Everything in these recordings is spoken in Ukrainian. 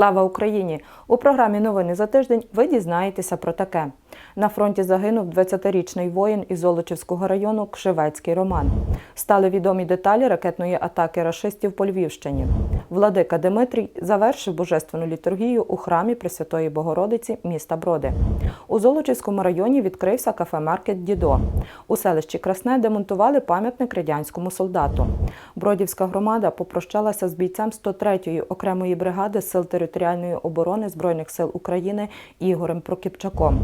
Слава Україні! У програмі Новини за тиждень ви дізнаєтеся про таке. На фронті загинув 20-річний воїн із Золочівського району Кшевецький Роман. Стали відомі деталі ракетної атаки рашистів по Львівщині. Владика Димитрій завершив божественну літургію у храмі Пресвятої Богородиці міста Броди. У Золочівському районі відкрився кафе-маркет Дідо. У селищі Красне демонтували пам'ятник радянському солдату. Бродівська громада попрощалася з бійцем 103-ї окремої бригади сил територіальної оборони Збройних сил України Ігорем Прокіпчаком.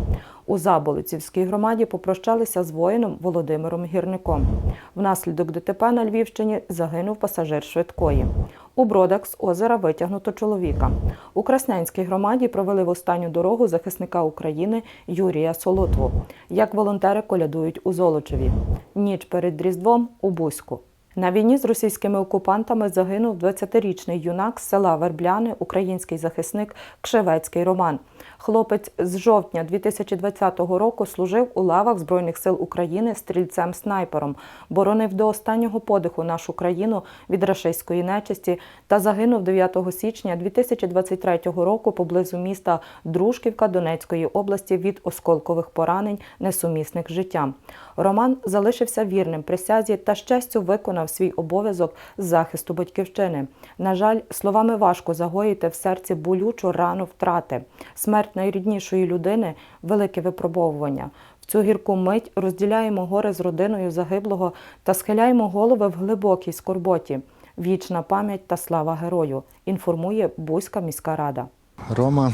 У Заболицівській громаді попрощалися з воїном Володимиром Гірником. Внаслідок ДТП на Львівщині загинув пасажир швидкої. У Бродах з озера витягнуто чоловіка. У Краснянській громаді провели в останню дорогу захисника України Юрія Солотву. Як волонтери колядують у Золочеві. Ніч перед Різдвом у Бузьку. На війні з російськими окупантами загинув 20-річний юнак з села Вербляни, український захисник Кшевецький Роман. Хлопець з жовтня 2020 року служив у лавах Збройних сил України стрільцем-снайпером, боронив до останнього подиху нашу країну від рашистської нечисті та загинув 9 січня 2023 року поблизу міста Дружківка Донецької області від осколкових поранень, несумісних життям. Роман залишився вірним присязі та з честю виконав свій обов'язок з захисту батьківщини. На жаль, словами важко загоїти в серці болючу рану втрати. Смерть найріднішої людини велике випробовування. В цю гірку мить розділяємо горе з родиною загиблого та схиляємо голови в глибокій скорботі. Вічна пам'ять та слава герою. Інформує Бузька міська рада. Рома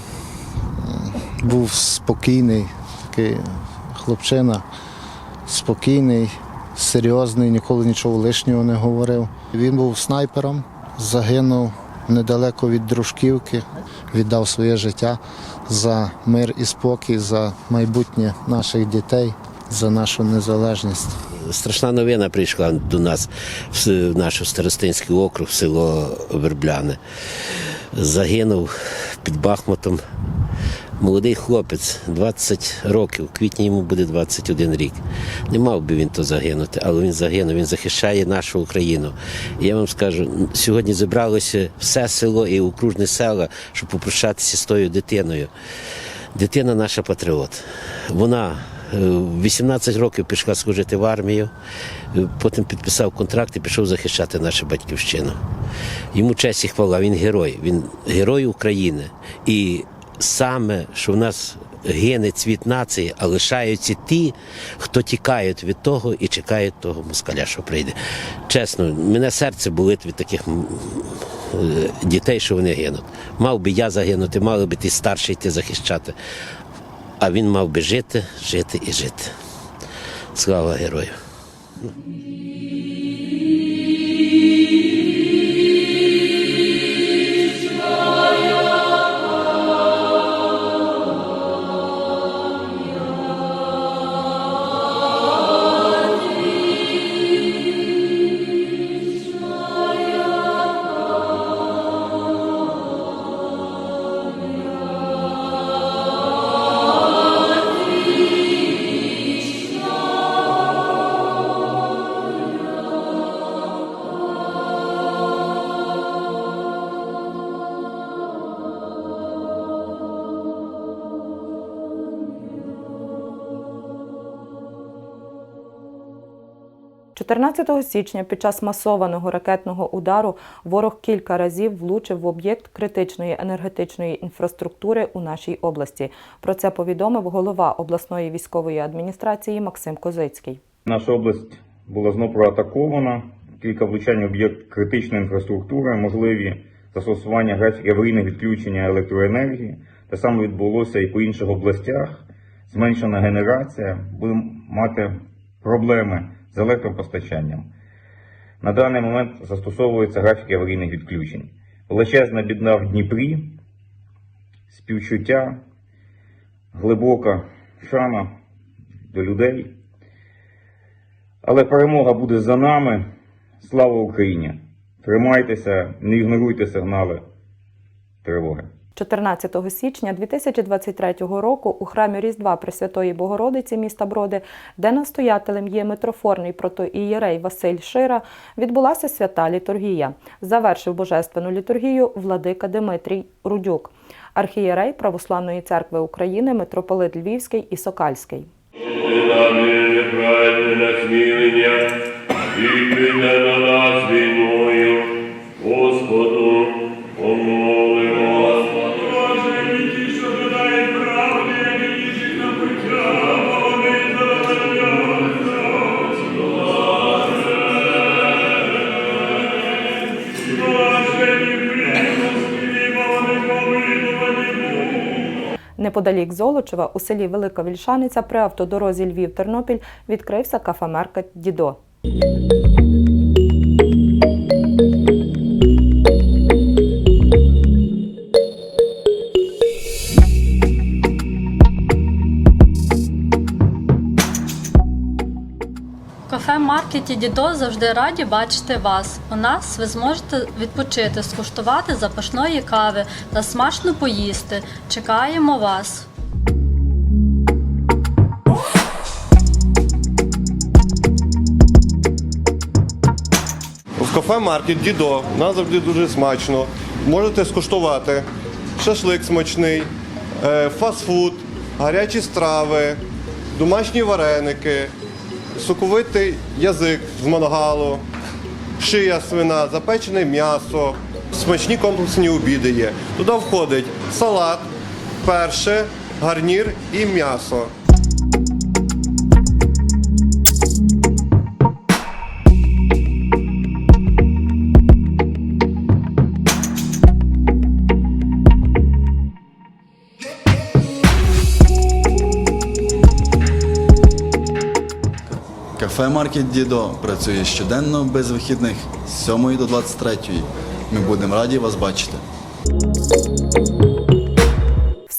був спокійний, такий хлопчина, спокійний, серйозний, ніколи нічого лишнього не говорив. Він був снайпером, загинув недалеко від дружківки, віддав своє життя за мир і спокій, за майбутнє наших дітей, за нашу незалежність. Страшна новина прийшла до нас в наш Старостинський округ, в село Вербляне. Загинув під Бахмутом молодий хлопець, 20 років, в квітні йому буде 21 рік. Не мав би він то загинути, але він загинув, він захищає нашу Україну. І я вам скажу, сьогодні зібралося все село і окружне села, щоб попрощатися з тою дитиною. Дитина наша патріот. Вона е, 18 років пішла служити в армію, е, потім підписав контракт і пішов захищати нашу батьківщину. Йому честь і хвала, він герой, він герой України. І саме, що в нас гине цвіт нації, а лишаються ті, хто тікають від того і чекають того москаля, що прийде. Чесно, мене серце болить від таких е, дітей, що вони гинуть. Мав би я загинути, мали би ті старші йти захищати. А він мав би жити, жити і жити. Слава герою! – 14 січня під час масованого ракетного удару ворог кілька разів влучив в об'єкт критичної енергетичної інфраструктури у нашій області. Про це повідомив голова обласної військової адміністрації Максим Козицький. Наша область була знову проатакована. Кілька влучань об'єкт критичної інфраструктури, можливі застосування графіки аварійного відключення електроенергії. Те саме відбулося і по інших областях. Зменшена генерація, будемо мати проблеми з електропостачанням. На даний момент застосовуються графіки аварійних відключень. Величезна бідна в Дніпрі, співчуття, глибока шана до людей. Але перемога буде за нами. Слава Україні! Тримайтеся, не ігноруйте сигнали тривоги. 14 січня 2023 року у храмі Різдва Пресвятої Богородиці міста Броди, де настоятелем є митрофорний протоієрей Василь Шира, відбулася свята літургія. Завершив божественну літургію владика Димитрій Рудюк, архієрей Православної церкви України, митрополит Львівський і Сокальський. І на нас війною, Неподалік Золочева у селі Велика Вільшаниця при автодорозі Львів-Тернопіль відкрився кафемаркет Дідо. Кафе-маркеті Дідо завжди раді бачити вас. У нас ви зможете відпочити, скуштувати запашної кави та смачно поїсти. Чекаємо вас! В кафе Маркет Дідо нам завжди дуже смачно. Можете скуштувати шашлик смачний, е, фастфуд, гарячі страви, домашні вареники, соковитий язик з мангалу, шия свина, запечене м'ясо, смачні комплексні обіди є. Туди входить салат, перше, гарнір і м'ясо. Кафе Маркет Дідо працює щоденно без вихідних з 7 до 23. Ми будемо раді вас бачити.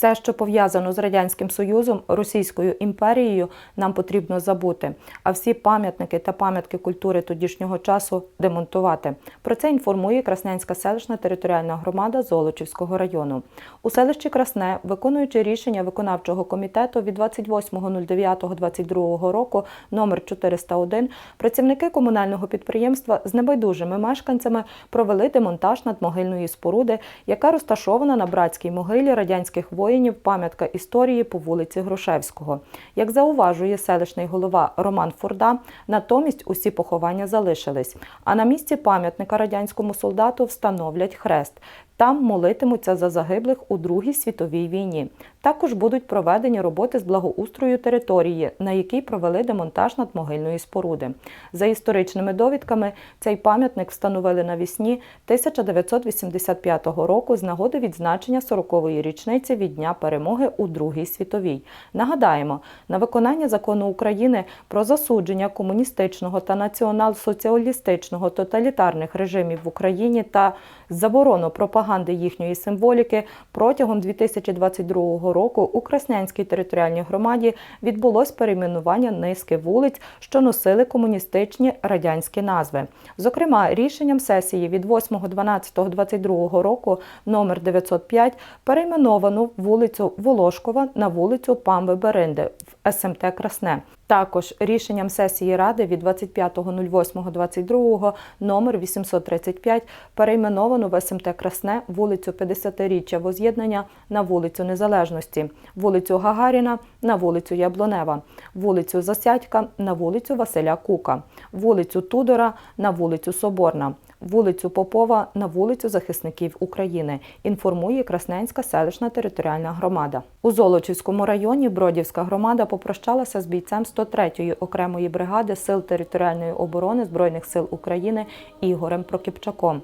Все, що пов'язано з радянським союзом, Російською імперією, нам потрібно забути. А всі пам'ятники та пам'ятки культури тодішнього часу демонтувати. Про це інформує Красненська селищна територіальна громада Золочівського району. У селищі Красне, виконуючи рішення виконавчого комітету від 28.09.22 року номер 401, працівники комунального підприємства з небайдужими мешканцями провели демонтаж надмогильної споруди, яка розташована на братській могилі радянських воїнів пам'ятка історії по вулиці Грушевського. Як зауважує селищний голова Роман Фурда, натомість усі поховання залишились. А на місці пам'ятника радянському солдату встановлять хрест. Там молитимуться за загиблих у Другій світовій війні. Також будуть проведені роботи з благоустрою території, на якій провели демонтаж надмогильної споруди. За історичними довідками, цей пам'ятник встановили навісні 1985 року з нагоди відзначення 40-ї річниці від Дня перемоги у Другій світовій. Нагадаємо, на виконання закону України про засудження комуністичного та націонал-соціалістичного тоталітарних режимів в Україні та заборону пропаганди їхньої символіки протягом 2022 року у Краснянській територіальній громаді відбулось перейменування низки вулиць, що носили комуністичні радянські назви. Зокрема, рішенням сесії від 8.12.22 року номер 905 перейменовано вулицю Волошкова на вулицю Памби Беринди в СМТ Красне. Також рішенням сесії Ради від 25.08.22 номер 835 перейменовано в СМТ Красне вулицю 50-річчя воз'єднання на вулицю Незалежності, вулицю Гагаріна на вулицю Яблонева, вулицю Засядька на вулицю Василя Кука, вулицю Тудора на вулицю Соборна, вулицю Попова на вулицю Захисників України, інформує Красненська селищна територіальна громада. У Золочівському районі Бродівська громада попрощалася з бійцем 103-ї окремої бригади Сил територіальної оборони Збройних сил України Ігорем Прокіпчаком.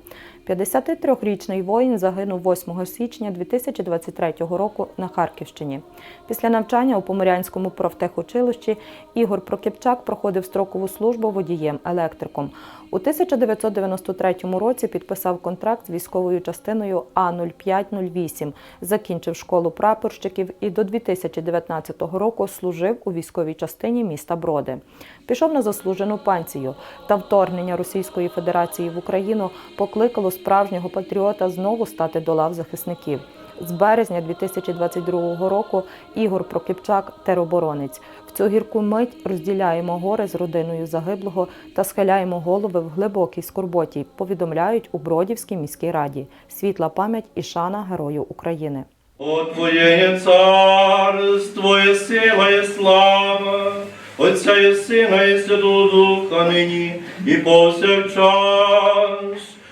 53-річний воїн загинув 8 січня 2023 року на Харківщині. Після навчання у Поморянському профтехучилищі Ігор Прокіпчак проходив строкову службу водієм-електриком. У 1993 році підписав контракт з військовою частиною А0508, закінчив школу прапорщиків і до 2019 року служив у військовій частині міста Броди. Пішов на заслужену пенсію, та вторгнення Російської Федерації в Україну покликало справжнього патріота знову стати до лав захисників. З березня 2022 року Ігор Прокипчак тероборонець. В цю гірку мить розділяємо гори з родиною загиблого та схиляємо голови в глибокій скорботі. Повідомляють у Бродівській міській раді. Світла пам'ять і шана Герою України. О Твоє царство, і сила, і слава, Отця і Сина, і Святого Духа нині, і повсякчас,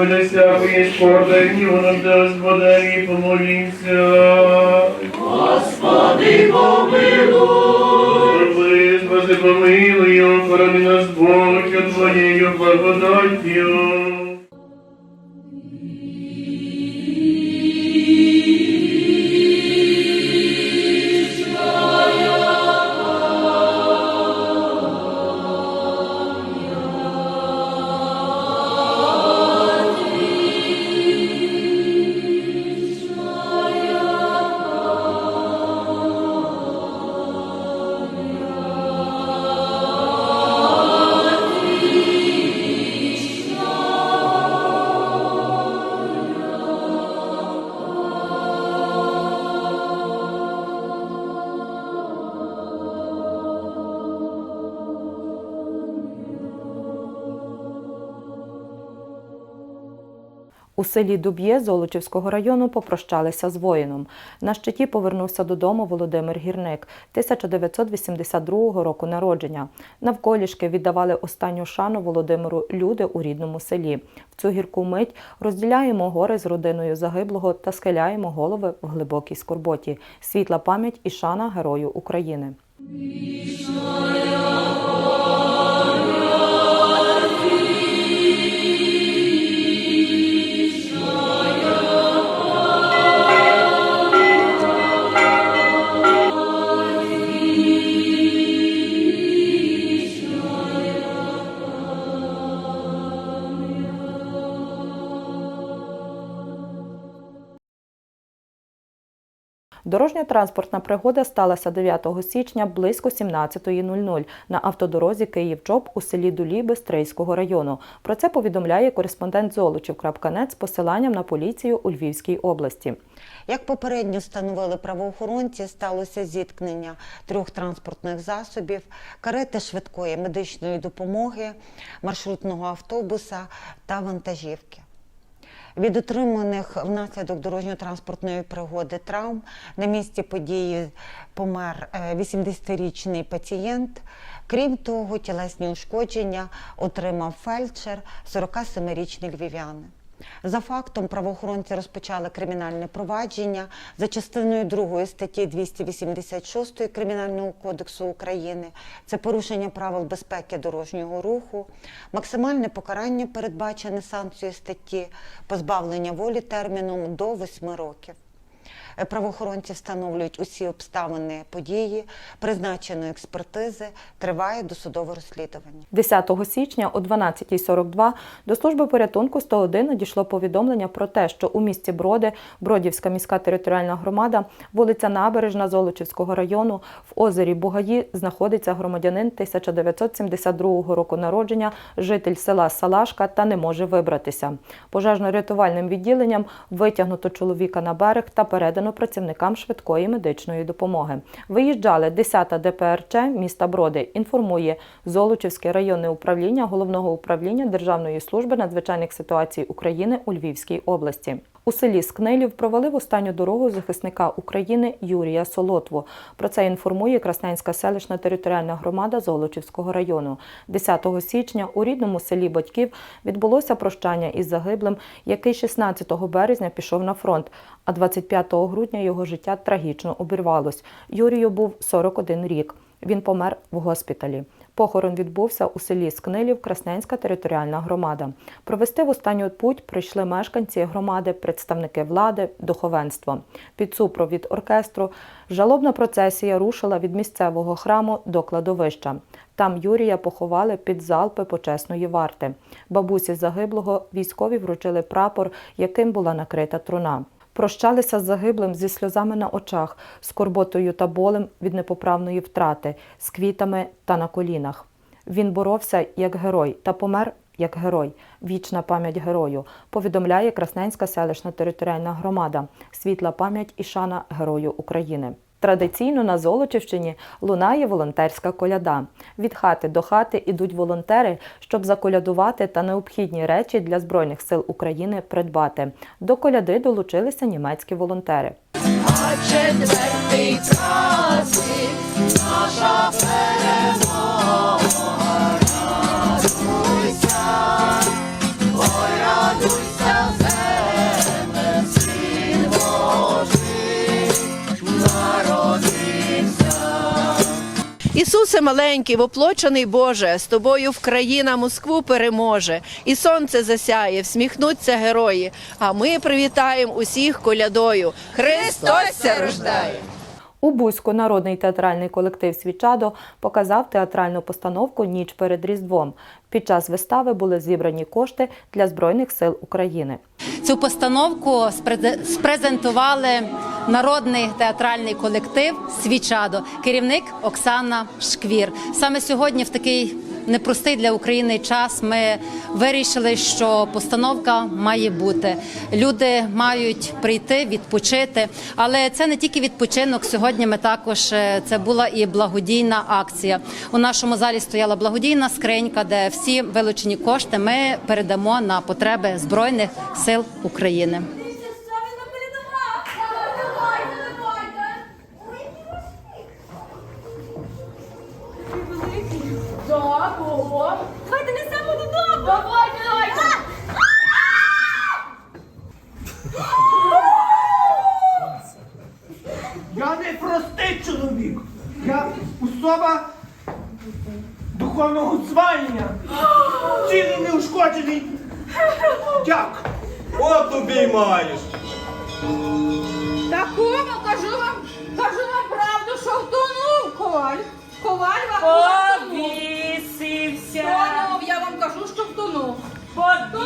Öyleyse bu iş orada yolundayız. Селі Дуб'є Золочівського району попрощалися з воїном. На щиті повернувся додому Володимир Гірник, 1982 року народження. Навколішки віддавали останню шану Володимиру люди у рідному селі. В цю гірку мить розділяємо гори з родиною загиблого та схиляємо голови в глибокій скорботі. Світла пам'ять і шана Герою України. Дорожньо-транспортна пригода сталася 9 січня близько 17.00 на автодорозі Київ-Чоп у селі Дулі Бестрийського району. Про це повідомляє кореспондент Золочів.нет з посиланням на поліцію у Львівській області. Як попередньо встановили правоохоронці, сталося зіткнення трьох транспортних засобів, карети швидкої медичної допомоги, маршрутного автобуса та вантажівки. Від отриманих внаслідок дорожньо-транспортної пригоди травм на місці події помер е, 80-річний пацієнт. Крім того, тілесні ушкодження отримав фельдшер 47-річний львів'янин. За фактом правоохоронці розпочали кримінальне провадження за частиною 2 статті 286 Кримінального кодексу України. Це порушення правил безпеки дорожнього руху. Максимальне покарання передбачене санкцією статті позбавлення волі терміном до 8 років. Правоохоронці встановлюють усі обставини події, призначеної експертизи, триває досудове розслідування. 10 січня о 12.42 до служби порятунку 101 надійшло повідомлення про те, що у місті Броди, Бродівська міська територіальна громада, вулиця Набережна Золочівського району, в озері Бугаї знаходиться громадянин 1972 року народження, житель села Салашка та не може вибратися. Пожежно-рятувальним відділенням витягнуто чоловіка на берег та передано працівникам швидкої медичної допомоги. Виїжджали 10-та ДПРЧ міста Броди. Інформує Золочівське районне управління Головного управління Державної служби надзвичайних ситуацій України у Львівській області. У селі Скнилів провалив останню дорогу захисника України Юрія Солотву. Про це інформує Красненська селищна територіальна громада Золочівського району. 10 січня у рідному селі батьків відбулося прощання із загиблим, який 16 березня пішов на фронт, а 25 грудня його життя трагічно обірвалось. Юрію був 41 рік. Він помер в госпіталі. Похорон відбувся у селі Скнилів, Красненська територіальна громада. Провести в останню путь прийшли мешканці громади, представники влади, духовенство. Під супровід оркестру жалобна процесія рушила від місцевого храму до кладовища. Там Юрія поховали під залпи почесної варти. Бабусі загиблого військові вручили прапор, яким була накрита труна. Прощалися з загиблим зі сльозами на очах, скорботою та болем від непоправної втрати, з квітами та на колінах. Він боровся як герой та помер як герой. Вічна пам'ять герою, повідомляє Красненська селищна територіальна громада. Світла пам'ять і шана Герою України. Традиційно на Золочівщині лунає волонтерська коляда. Від хати до хати ідуть волонтери, щоб заколядувати та необхідні речі для Збройних сил України придбати. До коляди долучилися німецькі волонтери. Ісусе маленький, воплочений Боже, з тобою в країна Москву переможе, і сонце засяє, всміхнуться герої. А ми привітаємо усіх колядою. Христос рождає! У Бузьку народний театральний колектив Свічадо показав театральну постановку Ніч перед Різдвом. Під час вистави були зібрані кошти для Збройних сил України. Цю постановку спрезе- спрезентували народний театральний колектив Свічадо, керівник Оксана Шквір. Саме сьогодні, в такий непростий для України час, ми вирішили, що постановка має бути. Люди мають прийти, відпочити. Але це не тільки відпочинок. Сьогодні ми також е, це була і благодійна акція. У нашому залі стояла благодійна скринька, де всі вилучені кошти ми передамо на потреби збройних сил України.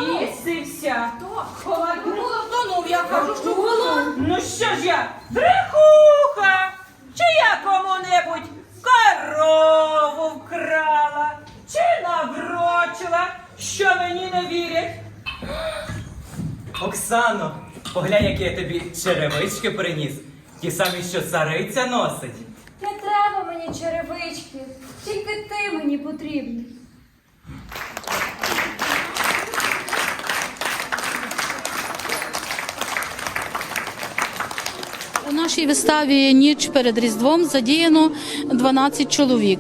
Повісився. Коваль було втонув, я кажу, що втонув. Ну що ж я, брехуха? Чи я кому-небудь корову вкрала? Чи наврочила, що мені не вірять? Оксано, поглянь, які я тобі черевички приніс. Ті самі, що цариця носить. Не треба мені черевички, тільки ти мені потрібний. Нашій виставі ніч перед Різдвом задіяно 12 чоловік.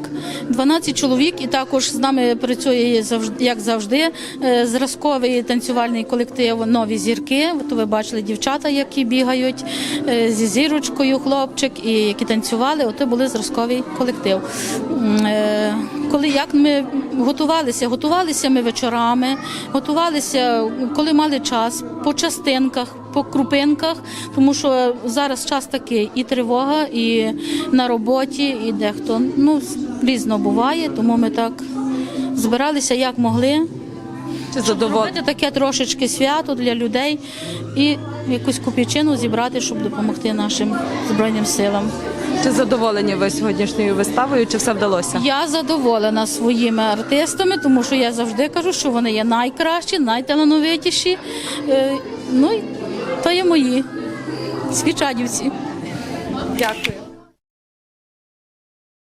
12 чоловік, і також з нами працює як завжди, е, зразковий танцювальний колектив Нові зірки. То ви бачили дівчата, які бігають е, зі зірочкою, хлопчик, і які танцювали. Ото були зразковий колектив. Е, Коли як ми готувалися, готувалися ми вечорами, готувалися, коли мали час, по частинках, по крупинках, тому що зараз час такий і тривога, і на роботі, і дехто ну різно буває, тому ми так збиралися як могли. Зробити таке трошечки свято для людей і якусь копійчину зібрати, щоб допомогти нашим збройним силам. Чи задоволені ви сьогоднішньою виставою? Чи все вдалося? Я задоволена своїми артистами, тому що я завжди кажу, що вони є найкращі, найталановитіші. Е, Ну то є мої свічадівці. Дякую.